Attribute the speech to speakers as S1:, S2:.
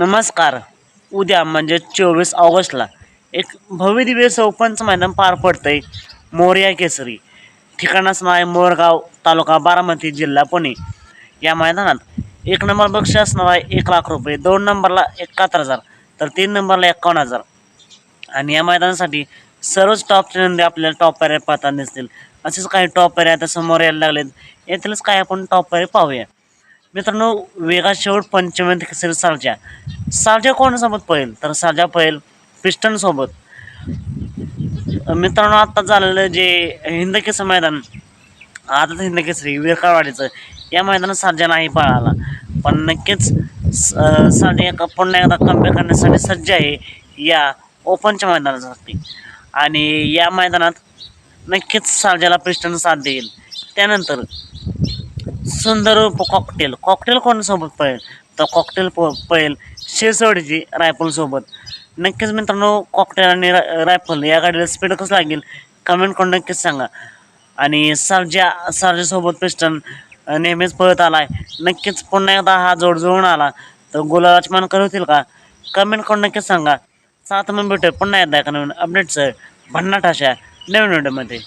S1: नमस्कार. उद्या म्हणजे चोवीस ऑगस्टला एक भव्य दिव्य मैदान पार पडतंय मोरया केसरी. ठिकाणाचं नाव आहे मोरगाव तालुका बारामती जिल्हा पुणे. या मैदानात एक नंबर बक्षीस असणार आहे एक लाख रुपये दोन नंबरला एकाहत्तर हजार तर तीन नंबरला एकावन्न हजार. आणि या मैदानासाठी सर्वच टॉपचे नंदी आपल्याला टॉप पर्याय पाहताना दिसतील. असेच काही टॉप पर्याय आता समोर यायला लागलेत. येथीलच काही आपण टॉप पर्याय पाहूया. मित्रांनो वेगा शेवट पंचमी केसरी सालच्या? सालच्या कोणासोबत पळेल? तर सालच्या पळेल पिस्टनसोबत. मित्रांनो आत्ता झालेलं जे हिंद केसर मैदान आता हिंद केसरी या मैदानात सालजा नाही पळाला. पण नक्कीच सालजा एका पुन्हा एकदा कमबॅक करण्यासाठी सज्ज आहे या ओपनच्या मैदानासाठी. आणि या मैदानात नक्कीच सालजाला पिस्टन साथ देईल. त्यानंतर सुंदर कॉकटेल. कॉकटेल कोणासोबत पळेल? तर कॉकटेल प पळेल शिरसवडीची रायफलसोबत. नक्कीच मित्रांनो कॉकटेल आणि रा रायफल या गाडीला स्पीड कसं लागेल कमेंट करून नक्कीच सांगा. आणि सर्जा सर्जासोबत पिस्टन नेहमीच पळत आला आहे नक्कीच पुन्हा एकदा हा जोड जुळून आला. तर गुलाबाची मान करतील का? कमेंट करून नक्कीच सांगा. सात मग भेटू पुन्हा एकदा एका नवीन अपडेटचं भन्नाट अशा नवीन व्हिडिओमध्ये